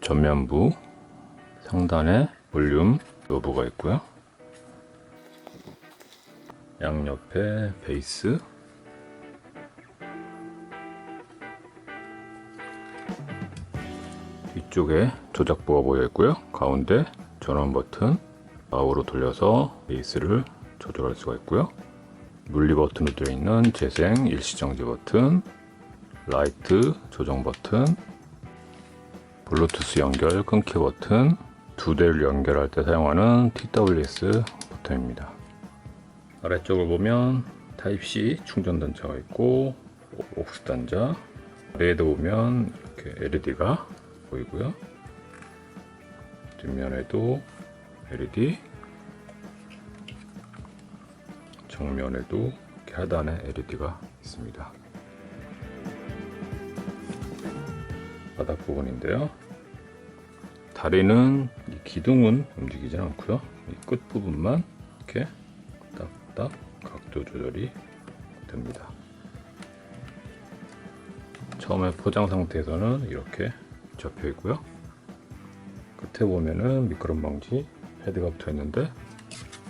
전면부 상단에 볼륨 노브가 있고요. 양옆에 베이스 뒤쪽에 조작부가 보여 있고요. 가운데 전원 버튼 좌우로 돌려서 베이스를 조절할 수가 있고요. 물리 버튼으로 되어 있는 재생 일시정지 버튼, 라이트 조정 버튼, 블루투스 연결 끊기 버튼, 두 대를 연결할 때 사용하는 TWS 버튼입니다. 아래쪽을 보면 타입C 충전 단자가 있고 옥스 단자, 아래에도 보면 이렇게 LED가 보이고요. 뒷면에도 LED, 정면에도 하단에 LED가 있습니다. 바닥 부분인데요. 다리는 이 기둥은 움직이지 않고요. 이끝 부분만 이렇게 딱딱 각도 조절이 됩니다. 처음에 포장 상태에서는 이렇게 접혀 있고요. 끝에 보면은 미끄럼 방지 패드가 붙어 있는데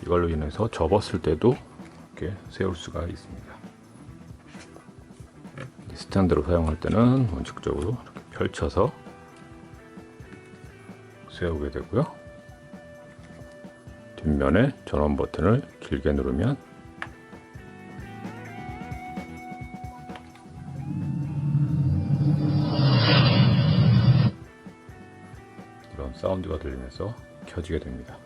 이걸로 인해서 접었을 때도 이렇게 세울 수가 있습니다. 스탠드로 사용할 때는 원칙적으로 이렇게 펼쳐서 세우게 되고요. 뒷면에 전원 버튼을 길게 누르면 이런 사운드가 들리면서 켜지게 됩니다.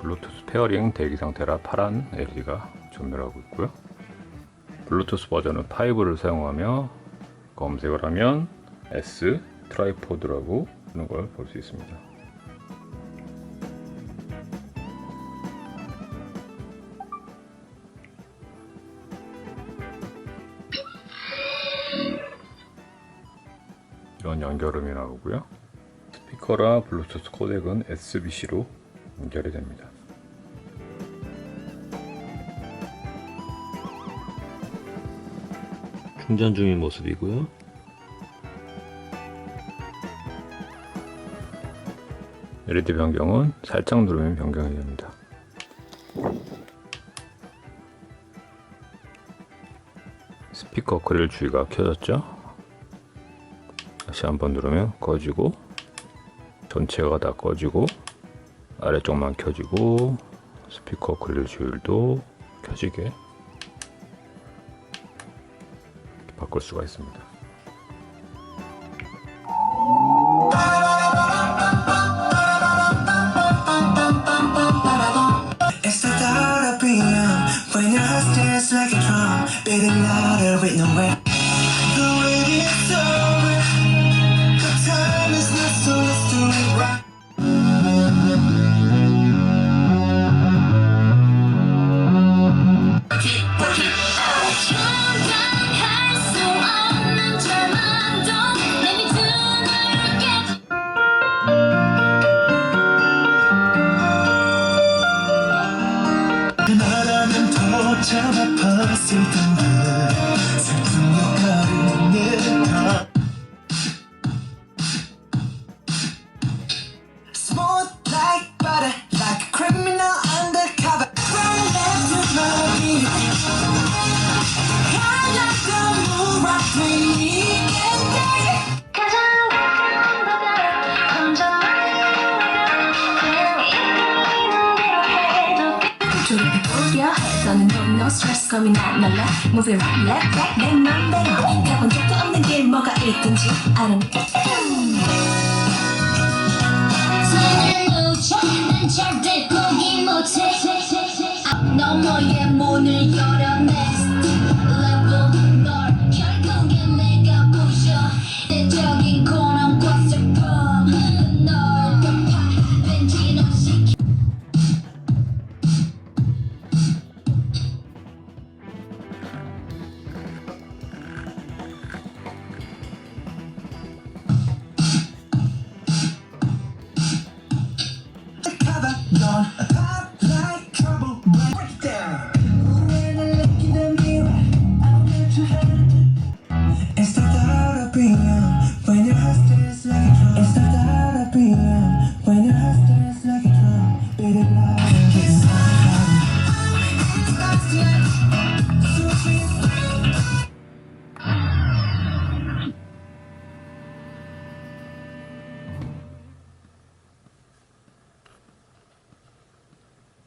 블루투스 페어링 대기 상태라 파란 LED가 전멸하고 있고요. 블루투스 버전은 5를 사용하며 검색을 하면 S 트라이포드라고 하는 걸 볼 수 있습니다. 이런 연결음이 나오고요. 스피커라 블루투스 코덱은 SBC로 연결이 됩니다. 충전 중인 모습이고요. LED 변경은 살짝 누르면 변경이 됩니다. 스피커 그릴 주위가 켜졌죠? 다시 한번 누르면 꺼지고 전체가 다 꺼지고 아래쪽만 켜지고 스피커 그릴 주위도 켜지게 바꿀 수가 있습니다. It's the thought of being 아봤을 텐데 슬픈 역할은 내 고민 안 날라? Move it right left back 내 맘대로. 가본 적도 없는 길 뭐가 있든지 아는 난 절대 포기 못해. 너머의 문을 열어